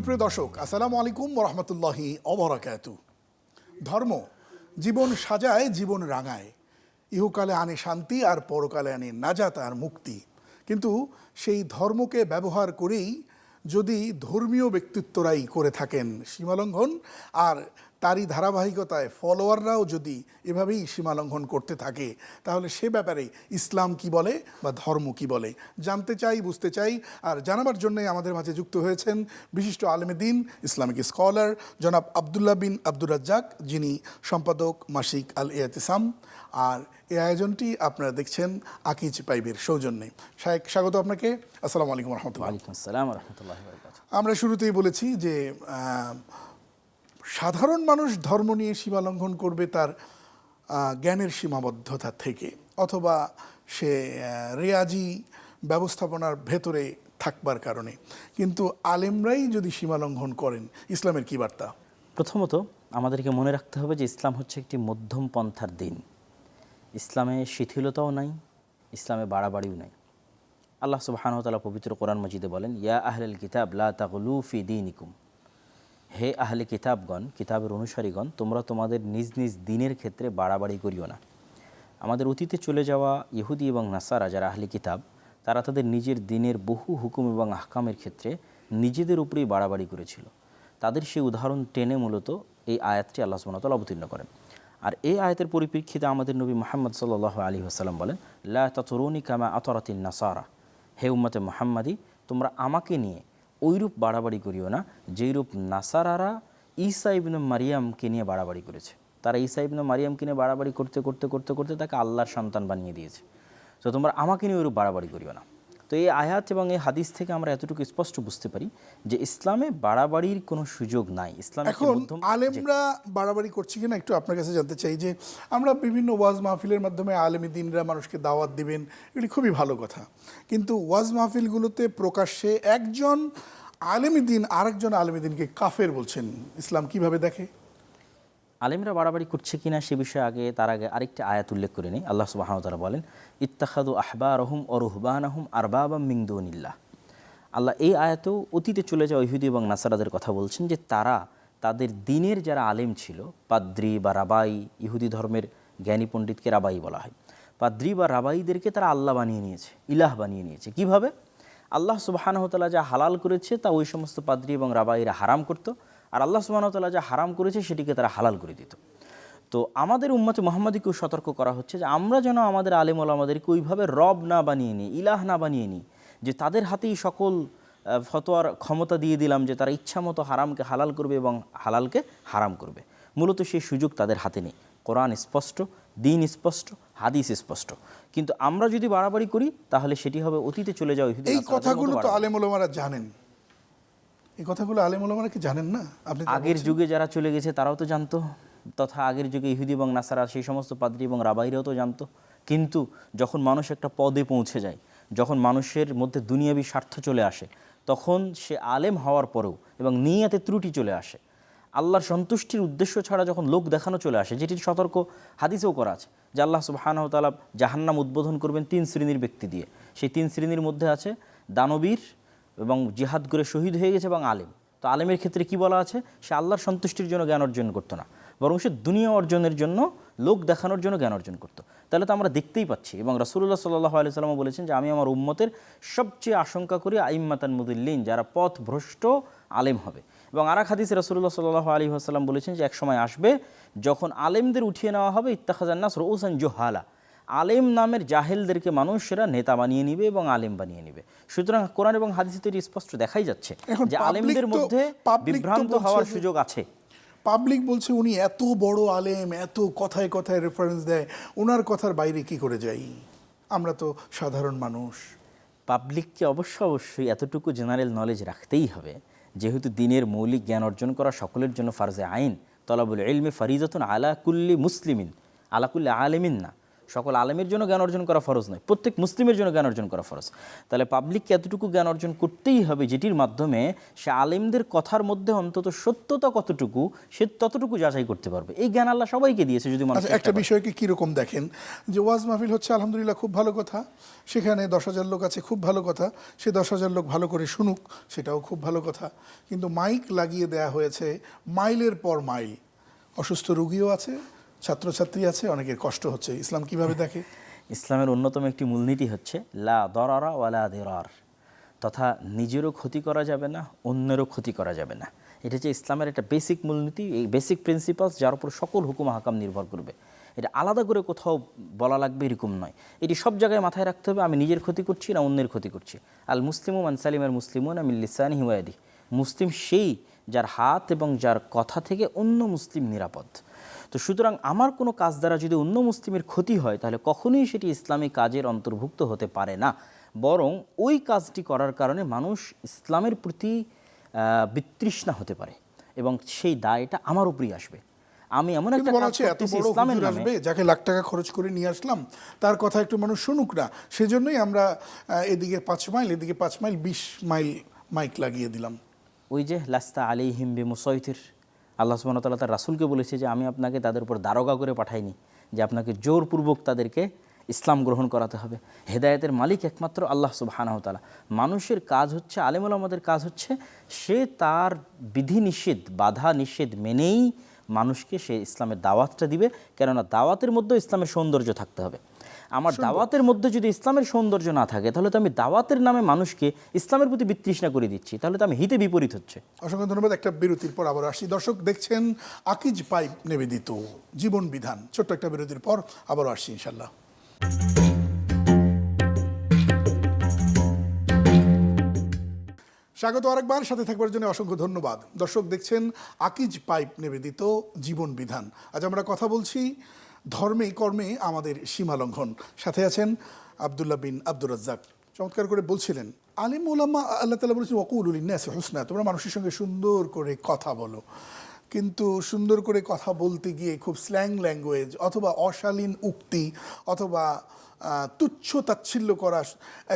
সুপ্রিয় দর্শক, আসসালামু আলাইকুম রহমতুল্লাহি অবরাকাত ধর্ম, জীবন সাজায়, জীবন রাঙায়। ইহকালে আনে শান্তি আর পরকালে আনে নাজাত আর মুক্তি। কিন্তু সেই ধর্মকে ব্যবহার করেই যদি ধর্মীয় ব্যক্তিত্বরাই করে থাকেন সীমালঙ্ঘন আর তারই ধারাবাহিকতায় ফলোয়াররাও যদি এভাবেই সীমালঙ্ঘন করতে থাকে তাহলে সে ব্যাপারে ইসলাম কি বলে বা ধর্ম কি বলে? জানতে চাই বুঝতে চাই। আর জানাবার জন্যই আমাদের মাঝে যুক্ত হয়েছেন বিশিষ্ট আলেমেদিন ইসলামিক স্কলার জনাব আবদুল্লাহ বিন আব্দুর রাজ্জাক যিনি সম্পাদক মাসিক আল এয়াতিসাম আর এই আয়োজনটি আপনারা দেখছেন আকিজ পাইবের সৌজন্যে। শায়েক স্বাগত আপনাকে। আসসালামু আলাইকুম রহমতুল্লাহ। আমরা শুরুতেই বলেছি যে সাধারণ মানুষ ধর্ম নিয়ে সীমা লঙ্ঘন করবে তার জ্ঞানের সীমাবদ্ধতা থেকে, অথবা সে রেয়াজি ব্যবস্থাপনার ভেতরে থাকবার কারণে। কিন্তু আলেমরাই যদি সীমা লঙ্ঘন করেন, ইসলামের কি বার্তা? প্রথমত, আমাদেরকে মনে রাখতে হবে যে ইসলাম হচ্ছে একটি মধ্যম পন্থার দিন। ইসলামে শিথিলতাও নাই, ইসলামে বাড়াবাড়িও নাই। আল্লাহ সুবাহানতালা পবিত্র কোরআন মজিদে বলেন, ইয়া আহলেল কিতাব লা তাগলু ফি দিনিকুম। হে আহলে কিতাবগণ, কিতাবের অনুসারীগণ, তোমরা তোমাদের নিজ নিজ দিনের ক্ষেত্রে বাড়াবাড়ি করিও না। আমাদের অতীতে চলে যাওয়া ইহুদি এবং নাসারা যারা আহলি কিতাব, তারা তাদের নিজের দিনের বহু হুকুম এবং আহকামের ক্ষেত্রে নিজেদের উপরেই বাড়াবাড়ি করেছিল। তাদের সেই উদাহরণ টেনে মূলত এই আয়াতটি আল্লাহ সুবহানাহু অবতীর্ণ করেন। আর এই আয়াতের পরিপ্রেক্ষিতে আমাদের নবী মোহাম্মদ সাল্লাহ আলী আসাল্লাম বলেন, লা তরুণী কামা আতরাতিন নাসারা। হে উম্মতে মোহাম্মদী, তোমরা আমাকে নিয়ে ওইরূপ বাড়াবাড়ি করিও না, যেইরূপ নাসারারা ঈসা ইবন মারিয়ামকে নিয়ে বাড়াবাড়ি করেছে। তারা ঈসা ইবন মারিয়ামকে নিয়ে বাড়াবাড়ি করতে করতে করতে করতে তাকে আল্লাহর সন্তান বানিয়ে দিয়েছে। তো তোমরা আমাকে নিয়ে ওইরূপ বাড়াবাড়ি করিও না। তো এই আয়াত এবং এই হাদিস থেকে আমরা এতটুকু স্পষ্ট বুঝতে পারি যে ইসলামে বাড়াবাড়ির কোনো সুযোগ নাই। ইসলাম এখন আলেমরা বাড়াবাড়ি করছে কিনা একটু আপনার কাছে জানতে চাই যে আমরা বিভিন্ন ওয়াজ মাহফিলের মাধ্যমে আলেমী দিনরা মানুষকে দাওয়াত দিবেন এগুলি খুবই ভালো কথা। কিন্তু ওয়াজ মাহফিলগুলোতে প্রকাশ্যে একজন আলেমী দিন আরেকজন আলেমী দিনকে কাফের বলছেন। ইসলাম কীভাবে দেখে? আলেমরা বাড়াবাড়ি করছে কিনা সে বিষয়ে আগে, তার আগে আরেকটি আয়াত উল্লেখ করে নেই। আল্লাহ সুবাহতালা বলেন ইত্তাখাদু আহবা রহুম ও রুহবান আহম আরবাবা মিংদুনিল্লাহ আল্লাহ এই আয়াতেও অতীতে চলে যাওয়া ইহুদি এবং নাসারাদের কথা বলছেন যে তারা তাদের দিনের যারা আলেম ছিল, পাদ্রি বা রাবাই, ইহুদি ধর্মের জ্ঞানী পণ্ডিতকে রাবাই বলা হয়। পাদ্রি বা রাবাইদেরকে তারা আল্লাহ বানিয়ে নিয়েছে, ইলাহ বানিয়ে নিয়েছে। কীভাবে? আল্লাহ সুবাহানহতালা যা হালাল করেছে তা ওই সমস্ত পাদ্রি এবং রাবাইরা হারাম করতো। আর আল্লাহ সুবাহতাল্লাহ যা হারাম করেছে সেটিকে তারা হালাল করে দিত। তো আমাদের উম্মতে মোহাম্মদীকেও সতর্ক করা হচ্ছে যে আমরা যেন আমাদের আলেম আমাদেরকে ওইভাবে রব না বানিয়ে নিই ইলাহ না বানিয়ে নিই যে তাদের হাতেই সকল ফতোয়ার ক্ষমতা দিয়ে দিলাম যে তারা ইচ্ছা মতো হারামকে হালাল করবে এবং হালালকে হারাম করবে। মূলত সেই সুযোগ তাদের হাতে নেই। কোরআন স্পষ্ট দিন স্পষ্ট হাদিস স্পষ্ট। কিন্তু আমরা যদি বাড়াবাড়ি করি তাহলে সেটি হবে অতীতে চলে যাওয়া এই কথাগুলো তো। আলেম ওলামারা জানেন। এই কথাগুলো আলেম ওলামারা কি জানেন না? আপনি আগের যুগে যারা চলে গেছে তারাও তো জানতো তথা আগের যুগে ইহুদি এবং নাসারা সেই সমস্ত পাদ্রী এবং রাবাইরাও তো জানতো। কিন্তু যখন মানুষ একটা পদে পৌঁছে যায় যখন মানুষের মধ্যে দুনিয়াবী স্বার্থ চলে আসে তখন সে আলেম হওয়ার পরেও এবং নিয়াতে ত্রুটি চলে আসে। আল্লাহর সন্তুষ্টির উদ্দেশ্য ছাড়া যখন লোক দেখানো চলে আসে যেটির সতর্ক হাদিসেও করা আছে যে আল্লাহ সুবাহানাহ তালা জাহান্নাম উদ্বোধন করবেন তিন শ্রেণির ব্যক্তি দিয়ে। সেই তিন শ্রেণির মধ্যে আছে দানবীর এবং জিহাদ করে শহীদ হয়ে গেছে এবং আলেম। তো আলেমের ক্ষেত্রে কি বলা আছে? সে আল্লাহর সন্তুষ্টির জন্য জ্ঞান অর্জন করতো না। বরং সে দুনিয়া অর্জনের জন্য, লোক দেখানোর জন্য জ্ঞান অর্জন করতো। তাহলে তো আমরা দেখতেই পাচ্ছি এবং রাসুল্লাহ সাল্লাহ আলি সাল্লাম বলেছেন যে, আমি আমার উম্মতের সবচেয়ে আশঙ্কা করি আইম্মাতান মুদুল্লিন, যারা পথ ভ্রষ্ট আলেম হবে। এবং আরাক হাদিসে রাসুল্লাহ সাল্লাহ আলী আসাল্লাম বলেছেন যে, এক সময় আসবে যখন আলেমদের উঠিয়ে নেওয়া হবে ইত্তাখাজান্নাস রৌসান জোহালা। আলেম নামের জাহেলদেরকে মানুষেরা নেতা বানিয়ে নিবে এবং আলেম বানিয়ে নিবে। সুতরাং কোরআন এবং হাদিসে তো এটি স্পষ্ট দেখাই যাচ্ছে যে আলেমদের মধ্যে বিভ্রান্ত হওয়ার সুযোগ আছে। পাবলিক বলছে উনি এত বড় আলেম এত কথায় কথায় রেফারেন্স দেয় ওনার কথার বাইরে কি করে যাই? আমরা তো সাধারণ মানুষ। পাবলিককে অবশ্য অবশ্যই এতটুকু জেনারেল নলেজ রাখতেই হবে যেহেতু দিনের মৌলিক জ্ঞান অর্জন করা সকলের জন্য ফার্জে আইন। তলাবুল ইলমে ফারিজতুন আলা কুল্লি মুসলিমিন। আলাকুল্লি আলেমিন না। সকল আলেমের জন্য জ্ঞান অর্জন করা ফরজ নয় প্রত্যেক মুসলিমের জন্য জ্ঞান অর্জন করা ফরজ। তাহলে পাবলিককে এতটুকু জ্ঞান অর্জন করতেই হবে যেটির মাধ্যমে সে আলেমদের কথার মধ্যে অন্তত সত্যতা কতটুকু সে ততটুকু যাচাই করতে পারবে। এই জ্ঞান আল্লাহ সবাইকে দিয়েছে যদি মানুষ আচ্ছা একটা বিষয়কে কীরকম দেখেন? যে ওয়াজ মাহফিল হচ্ছে আলহামদুলিল্লাহ খুব ভালো কথা সেখানে দশ হাজার লোক আছে খুব ভালো কথা সে দশ হাজার লোক ভালো করে শুনুক সেটাও খুব ভালো কথা। কিন্তু মাইক লাগিয়ে দেয়া হয়েছে মাইলের পর মাইল। অসুস্থ রুগীও আছে ছাত্রছাত্রী আছে, অনেকের কষ্ট হচ্ছে। ইসলাম কীভাবে দেখে? ইসলামের অন্যতম একটি মূলনীতি হচ্ছে, লা দরারা ওয়ালা দেরার। তথা নিজেরও ক্ষতি করা যাবে না, অন্যেরও ক্ষতি করা যাবে না। এটা হচ্ছে ইসলামের একটা বেসিক মূলনীতি, এই বেসিক প্রিন্সিপালস যার উপর সকল হুকুম হাকাম নির্ভর করবে। এটা আলাদা করে কোথাও বলা লাগবে এরকম নয়। এটি সব জায়গায় মাথায় রাখতে হবে, আমি নিজের ক্ষতি করছি না অন্যের ক্ষতি করছি। আল মুসলিম মানসালিমের মুসলিমুন লিসান হিমায়াদি মুসলিম সেই যার হাত এবং যার কথা থেকে অন্য মুসলিম নিরাপদ। তো সুতরাং আমার কোনো কাজ দ্বারা যদি অন্য মুসলিমের ক্ষতি হয় তাহলে কখনোই সেটি ইসলামী কাজের অন্তর্ভুক্ত হতে পারে না। বরং ওই কাজটি করার কারণে মানুষ ইসলামের প্রতি বিতৃষ্ণা হতে পারে এবং সেই দায়টা আমার উপরেই আসবে। আমি এমন একটা বলা হচ্ছে এত বড় হুজুর আসবে যাকে লাখ টাকা খরচ করে নিয়ে আসলাম তার কথা একটু মানুষ শুনুক না সেজন্যই আমরা এদিকে পাঁচ মাইল এদিকে পাঁচ মাইল বিশ মাইল মাইক লাগিয়ে দিলাম। ওই যে লাস্তা আলী হিমবি মুসৈতির আল্লাহ সুবাহ তাল্লাহ তার রাসুলকে বলেছে যে, আমি আপনাকে তাদের উপর দারোগা করে পাঠাইনি যে, আপনাকে জোরপূর্বক তাদেরকে ইসলাম গ্রহণ করাতে হবে। হেদায়েতের মালিক একমাত্র আল্লাহ সুবাহানহতালা মানুষের কাজ হচ্ছে, আলেমুল আমাদের কাজ হচ্ছে, সে তার বিধি নিষেধ বাধা নিষেধ মেনেই মানুষকে সে ইসলামের দাওয়াতটা দিবে। কেননা দাওয়াতের মধ্যেও ইসলামের সৌন্দর্য থাকতে হবে। আমার দাওয়াতের মধ্যে যদি ইসলামের সৌন্দর্য না থাকে তাহলে তো আমি দাওয়াতের নামে মানুষকে ইসলামের প্রতি বিতৃষ্ণা করে দিচ্ছি। তাহলে তো আমি হিতে বিপরীত হচ্ছে। অসংখ্য ধন্যবাদ। একটা বিরতির পর আবার আসি। দর্শক দেখছেন আকিজ পাইপ নিবেদিত। জীবন বিধান। ছোট্ট একটা বিরতির পর আবারও আসছি ইনশাল্লাহ স্বাগত আরেকবার। সাথে থাকবার জন্য অসংখ্য ধন্যবাদ। দর্শক দেখছেন আকিজ পাইপ নিবেদিত জীবন বিধান। আজ আমরা কথা বলছি ধর্মে, কর্মে আমাদের সীমালঙ্ঘন সাথে আছেন আবদুল্লাহ বিন আব্দুর রাজ্জাক। চমৎকার করে বলছিলেন, আলিম ওলামা আল্লাহ তালা বলেছেন ওকুল উলিন্নাস হোসনা। তোমরা মানুষের সঙ্গে সুন্দর করে কথা বলো। কিন্তু সুন্দর করে কথা বলতে গিয়ে খুব স্ল্যাং ল্যাঙ্গুয়েজ অথবা অশালীন উক্তি অথবা তুচ্ছ তাচ্ছিল্য করা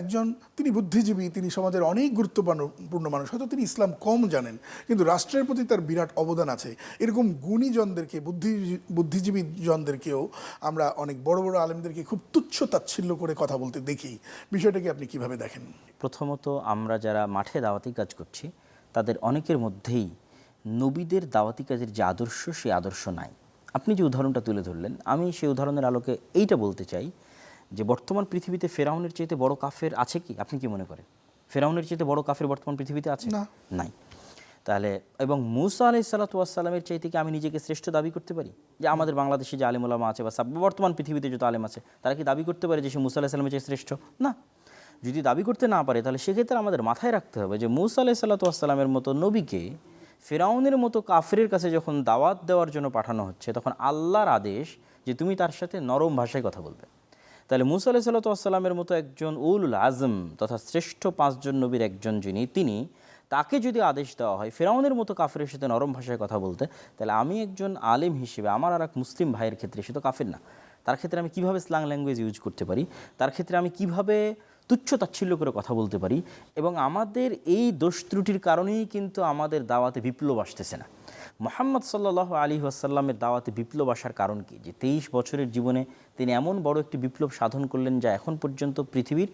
একজন তিনি বুদ্ধিজীবী, তিনি সমাজের অনেক গুরুত্বপূর্ণ মানুষ, হয়তো তিনি ইসলাম কম জানেন, কিন্তু রাষ্ট্রের প্রতি তার বিরাট অবদান আছে। এরকম গুণীজনদেরকে, বুদ্ধি, বুদ্ধিজীবী জনদেরকেও আমরা অনেক বড় বড় আলেমদেরকে খুব তুচ্ছ তাচ্ছিল্য করে কথা বলতে দেখি। বিষয়টাকে আপনি কীভাবে দেখেন? প্রথমত আমরা যারা মাঠে দাওয়াতি কাজ করছি, তাদের অনেকের মধ্যেই নবীদের দাওয়াতি কাজের যে আদর্শ সেই আদর্শ নাই। আপনি যে উদাহরণটা তুলে ধরলেন আমি সেই উদাহরণের আলোকে এইটা বলতে চাই যে বর্তমান পৃথিবীতে ফেরাউনের চাইতে বড় কাফের আছে কি? আপনি কি মনে করেন? ফেরাউনের চাইতে বড় কাফের বর্তমান পৃথিবীতে আছে? না। নাই। তাহলে এবং মুসা আলাই সাল্লাতামের চাইতে কি আমি নিজেকে শ্রেষ্ঠ দাবি করতে পারি? যে আমাদের বাংলাদেশে যে আলিমুলামা আছে বা সাব- বর্তমান পৃথিবীতে যত আলেম আছে তারা কি দাবি করতে পারে যে সে মুসা আলাহ সাল্লামের চেয়ে শ্রেষ্ঠ? না। যদি দাবি করতে না পারে তাহলে সেক্ষেত্রে আমাদের মাথায় রাখতে হবে যে মুসা আলাহ সাল্লাতামের মতো নবীকে ফেরাউনের মতো কাফরের কাছে যখন দাওয়াত দেওয়ার জন্য পাঠানো হচ্ছে, তখন আল্লাহর আদেশ যে তুমি তার সাথে নরম ভাষায় কথা বলবে। তাহলে মুসা আলাহ সাল্লাতামের মতো একজন উলুল আজম তথা শ্রেষ্ঠ পাঁচজন নবীর একজন যিনি, তিনি তাকে যদি আদেশ দেওয়া হয়, ফেরাউনের মতো কাফেরের সাথে নরম ভাষায় কথা বলতে, তাহলে আমি একজন আলিম হিসেবে, আমার আর এক মুসলিম ভাইয়ের ক্ষেত্রে সে তো কাফের না। তার ক্ষেত্রে আমি কীভাবে স্লাং ল্যাঙ্গুয়েজ ইউজ করতে পারি? তার ক্ষেত্রে আমি কীভাবে তুচ্ছ তাচ্ছিল্য করে কথা বলতে পারি এবং আমাদের এই দোষ ত্রুটির কারণেই কিন্তু আমাদের দাওয়াতে বিপ্লব আসতেছে না। মোহাম্মদ সাল্লাহ আলী আসাল্লামের দাওয়াতে বিপ্লব আসার কারণ কি? যে তেইশ বছরের জীবনে তিনি এমন বড় একটি বিপ্লব সাধন করলেন যা এখন পর্যন্ত পৃথিবীর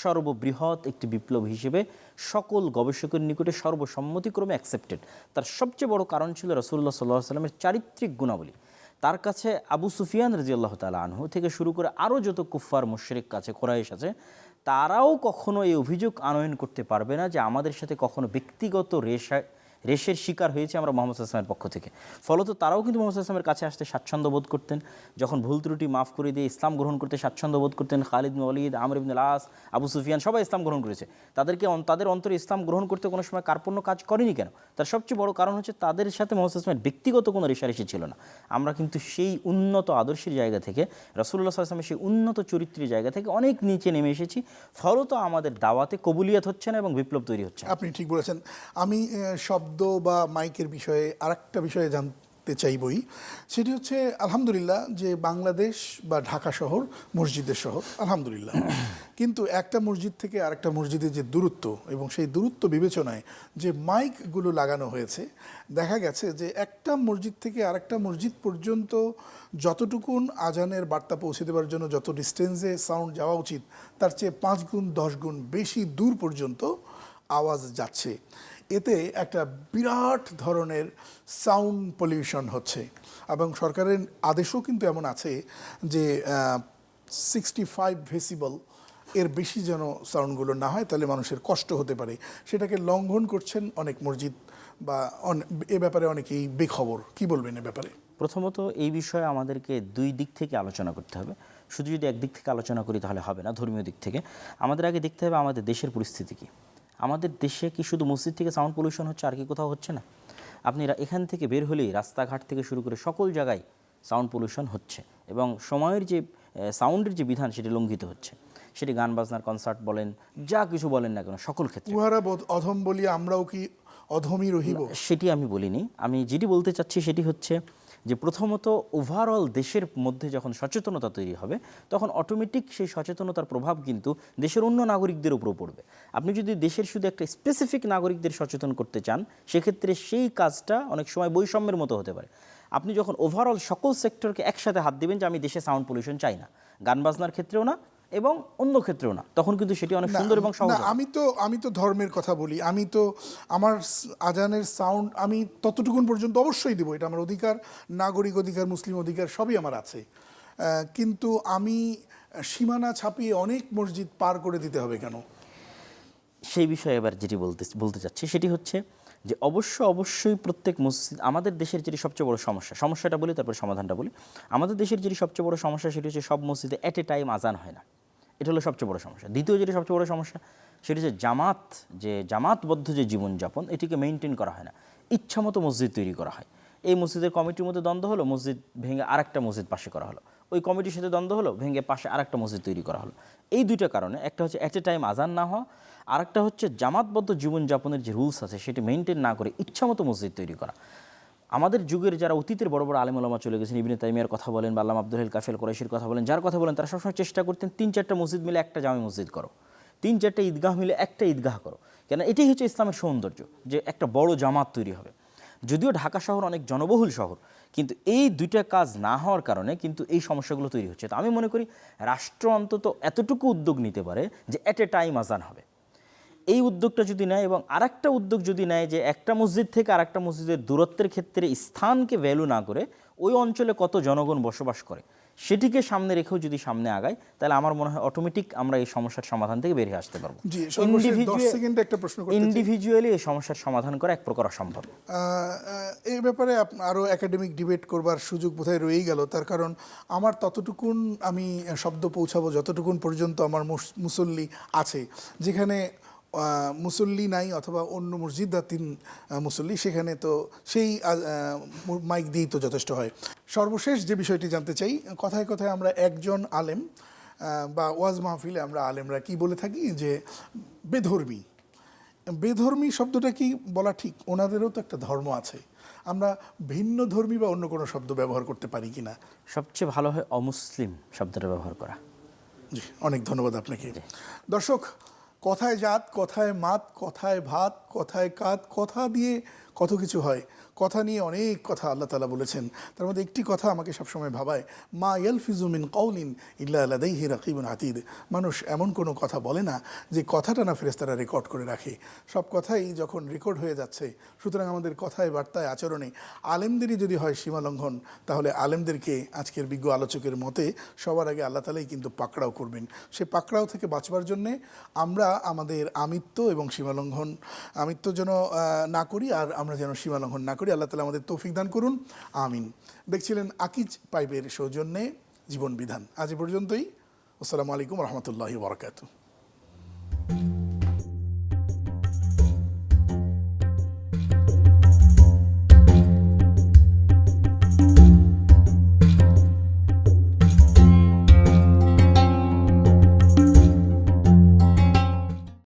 সর্ববৃহৎ একটি বিপ্লব হিসেবে সকল গবেষকের নিকটে সর্বসম্মতিক্রমে অ্যাকসেপ্টেড তার সবচেয়ে বড় কারণ ছিল রসুল্লাহ সাল্লাহ সাল্লামের চারিত্রিক গুণাবলী। তার কাছে আবু সুফিয়ান রাজিয়াল্লাহ তালা আনহু থেকে শুরু করে আরও যত কুফার মুশরিক কাছে, কোরাইশ আছে তারাও কখনো এই অভিযোগ আনয়ন করতে পারবে না যে আমাদের সাথে কখনো ব্যক্তিগত রেশা রেশের শিকার হয়েছে আমরা মোহাম্মদ আসলামের পক্ষ থেকে। ফলত তারাও কিন্তু মোহাম্মদ আসলামের কাছে আসতে স্বাচ্ছন্দ্য বোধ করতেন। যখন ভুল ত্রুটি মাফ করে দিয়ে ইসলাম গ্রহণ করতে স্বাচ্ছন্দ্য বোধ করতেন খালিদ মলিদ আমর ইবনুল আস আবু সুফিয়ান সবাই ইসলাম গ্রহণ করেছে। তাদেরকে তাদের অন্তরে ইসলাম গ্রহণ করতে কোনো সময় কার্পণ্য কাজ করেনি কেন? তার সবচেয়ে বড় কারণ হচ্ছে তাদের সাথে মোহাম্মদ আসলামের ব্যক্তিগত কোনো রেশারেশি ছিল না। আমরা কিন্তু সেই উন্নত আদর্শের জায়গা থেকে রসুল্লাহ আসলামের সেই উন্নত চরিত্রের জায়গা থেকে অনেক নিচে নেমে এসেছি। ফলত আমাদের দাওয়াতে কবুলিয়াত হচ্ছে না এবং বিপ্লব তৈরি হচ্ছে আপনি ঠিক বলেছেন। আমি আহ, শব্দ বা মাইকের বিষয়ে আরেকটা বিষয়ে জানতে চাইবই সেটি হচ্ছে আলহামদুলিল্লাহ যে বাংলাদেশ বা ঢাকা শহর মসজিদের শহর আলহামদুলিল্লাহ। কিন্তু একটা মসজিদ থেকে আরেকটা মসজিদের যে দূরত্ব এবং সেই দূরত্ব বিবেচনায় যে মাইকগুলো লাগানো হয়েছে দেখা গেছে যে একটা মসজিদ থেকে আরেকটা মসজিদ পর্যন্ত যতটুকুন আজানের বার্তা পৌঁছে দেওয়ার জন্য যত ডিস্টেন্সে সাউন্ড যাওয়া উচিত তার চেয়ে পাঁচ গুণ দশ গুণ বেশি দূর পর্যন্ত আওয়াজ যাচ্ছে। এতে একটা বিরাট ধরনের সাউন্ড পলিউশন হচ্ছে। এবং সরকারের আদেশও কিন্তু এমন আছে যে সিক্সটি ফাইভ ভেসিবল এর বেশি যেন সাউন্ডগুলো না হয়, তাহলে মানুষের কষ্ট হতে পারে। সেটাকে লঙ্ঘন করছেন অনেক মসজিদ বা এ ব্যাপারে অনেকেই বেখবর। কি বলবেন এ ব্যাপারে? প্রথমত এই বিষয়ে আমাদেরকে দুই দিক থেকে আলোচনা করতে হবে। শুধু যদি একদিক থেকে আলোচনা করি তাহলে হবে না, ধর্মীয় দিক থেকে। আমাদের আগে দেখতে হবে আমাদের দেশের পরিস্থিতি কি। আমাদের দেশে কি শুধু মসজিদ থেকে সাউন্ড পলিউশন হচ্ছে আর কি কোথাও হচ্ছে না? আপনি এখান থেকে বের হলেই রাস্তাঘাট থেকে শুরু করে সকল জায়গায় সাউন্ড পলিউশন হচ্ছে এবং সময়ের যে সাউন্ডের যে বিধান সেটি লঙ্ঘিত হচ্ছে। সেটি গান বাজনার কনসার্ট বলেন যা কিছু বলেন না কেন সকল ক্ষেত্রে। উহারা অধম বলি আমরাও কি অধমই রহিব? সেটি আমি বলিনি। আমি যেটি বলতে চাচ্ছি সেটি হচ্ছে যে প্রথমত ওভারঅল দেশের মধ্যে যখন সচেতনতা তৈরি হবে, তখন অটোমেটিক সেই সচেতনতার প্রভাব কিন্তু দেশের অন্য নাগরিকদের উপরও পড়বে। আপনি যদি দেশের শুধু একটা স্পেসিফিক নাগরিকদের সচেতন করতে চান, সেক্ষেত্রে সেই কাজটা অনেক সময় বৈষম্যের মতো হতে পারে। আপনি যখন ওভারঅল সকল সেক্টরকে একসাথে হাত দিবেন যে আমি দেশে সাউন্ড পলিউশন চাই না, গান বাজনার ক্ষেত্রেও না এবং অন্য ক্ষেত্রেও না। তখন কিন্তু সেটি অনেক সুন্দর এবং সহজ আমি তো আমি তো ধর্মের কথা বলি। আমি তো আমার আজানের সাউন্ড আমি ততটুকুন পর্যন্ত অবশ্যই দিব। এটা আমার অধিকার নাগরিক অধিকার মুসলিম অধিকার সবই আমার আছে। কিন্তু আমি সীমানা ছাপিয়ে অনেক মসজিদ পার করে দিতে হবে কেন? সেই বিষয়ে এবার যেটি বলতে বলতে চাচ্ছি সেটি হচ্ছে যে অবশ্য অবশ্যই প্রত্যেক মসজিদ আমাদের দেশের যেটি সবচেয়ে বড় সমস্যা সমস্যাটা বলি তারপর সমাধানটা বলি। আমাদের দেশের যেটি সবচেয়ে বড় সমস্যা সেটি হচ্ছে সব মসজিদে অ্যাট এ টাইম আজান হয় না। এটা হলো সবচেয়ে বড় সমস্যা। দ্বিতীয় যেটি সবচেয়ে বড় সমস্যা, সেটি হচ্ছে জামাত, যে জামাতবদ্ধ যে জীবনযাপন, এটিকে মেনটেন করা হয় না। ইচ্ছামতো মসজিদ তৈরি করা হয়। এই মসজিদের কমিটির মধ্যে দ্বন্দ্ব হলো, মসজিদ ভেঙে আরেকটা মসজিদ পাশে করা হলো। ওই কমিটির সাথে দ্বন্দ্ব হলো, ভেঙে পাশে আরেকটা মসজিদ তৈরি করা হলো। এই দুইটা কারণে, একটা হচ্ছে অ্যাট এ টাইম আজান না হওয়া, আরেকটা হচ্ছে জামাতবদ্ধ জীবনযাপনের যে রুলস আছে, সেটি মেনটেন না করে ইচ্ছামতো মসজিদ তৈরি করা। আমাদের যুগের যারা অতীতের বড় বড় আলেমুলামা চলে গেছেন, ইবনে তাইমিয়ার কথা বলেন বা আল্লামা আব্দুল কাফেল কোরাইশির কথা বলেন, যার কথা বলেন, তারা সবসময় চেষ্টা করতেন তিন চারটা মসজিদ মিলে একটা জামে মসজিদ করো। তিন চারটা ঈদগাহ মিলে একটা ঈদগাহ করো। কেন এটাই হচ্ছে ইসলামের সৌন্দর্য, যে একটা বড় জামাত তৈরি হবে। যদিও ঢাকা শহর অনেক জনবহুল শহর, কিন্তু এই দুইটা কাজ না হওয়ার কারণে কিন্তু এই সমস্যাগুলো তৈরি হচ্ছে। তো আমি মনে করি, রাষ্ট্র অন্তত এতটুকু উদ্যোগ নিতে পারে যে অ্যাট এ টাইম আজান হবে। এই উদ্যোগটা যদি নেয় এবং আরেকটা উদ্যোগ যদি নেয় যে একটা মসজিদ থেকে আরেকটা মসজিদের দূরত্বের ক্ষেত্রে স্থানকে ভ্যালু না করে ওই অঞ্চলে কত জনগণ বসবাস করে সেটিকে সামনে রেখেও যদি সামনে আগায় তাহলে আমার মনে হয় অটোমেটিক আমরা এই সমস্যার সমাধান থেকে বেরিয়ে আসতে পারব। জি, সর্বশেষ 10 একটা প্রশ্ন ইন্ডিভিজুয়ালি এই সমস্যার সমাধান করা এক প্রকার অসম্ভব। এই ব্যাপারে আরও আরও একাডেমিক ডিবেট করবার সুযোগ বোধহয় রয়েই গেল। তার কারণ আমার ততটুকুন আমি শব্দ পৌঁছাবো যতটুকুন পর্যন্ত আমার মুস- মুসল্লি আছে। যেখানে মুসল্লি নাই অথবা অন্য মসজিদাতিন মুসল্লি সেখানে তো সেই মাইক দিয়েই তো যথেষ্ট হয়। সর্বশেষ যে বিষয়টি জানতে চাই কথায় কথায় আমরা একজন আলেম বা ওয়াজ মাহফিলে আমরা আলেমরা কি বলে থাকি? যে বেধর্মী। বেধর্মী শব্দটা কি বলা ঠিক? ওনাদেরও তো একটা ধর্ম আছে। আমরা ভিন্ন ধর্মী বা অন্য কোনো শব্দ ব্যবহার করতে পারি কি না? সবচেয়ে ভালো হয় অমুসলিম শব্দটা ব্যবহার করা। জি অনেক ধন্যবাদ আপনাকে। দর্শক কথায় জাত কথায় মাত কথায় ভাত কথায় কাত কথা দিয়ে কত কিছু হয়। কথা নিয়ে অনেক কথা আল্লাহ তালা বলেছেন। তার মধ্যে একটি কথা আমাকে সবসময় ভাবায়, মা ইয়ালফিজুমিন কৌলিন ইল্লা আলাদাইহি রাকিবুন আতিদ। মানুষ এমন কোনো কথা বলে না যে কথাটা না ফেরেস্তারা রেকর্ড করে রাখে। সব কথাই যখন রেকর্ড হয়ে যাচ্ছে, সুতরাং আমাদের কথায়, বার্তায়, আচরণে আলেমদেরই যদি হয় সীমা লঙ্ঘন তাহলে আলেমদেরকে আজকের বিজ্ঞ আলোচকের মতে সবার আগে আল্লাহ তালাই কিন্তু পাকড়াও করবেন। সে পাকড়াও থেকে বাঁচবার জন্যে আমরা আমাদের আমিত্ব এবং সীমালঙ্ঘন, আমিত্ব যেন না করি আর আমরা যেন সীমালঙ্ঘন না করি। আল্লাহ তালা আমাদের তৌফিক দান করুন, আমিন। দেখছিলেন আকিজ পাইপের সৌজন্যে জীবন বিধান। আজ পর্যন্তই। আসসালামু আলাইকুম রহমতুল্লাহি বরকাতু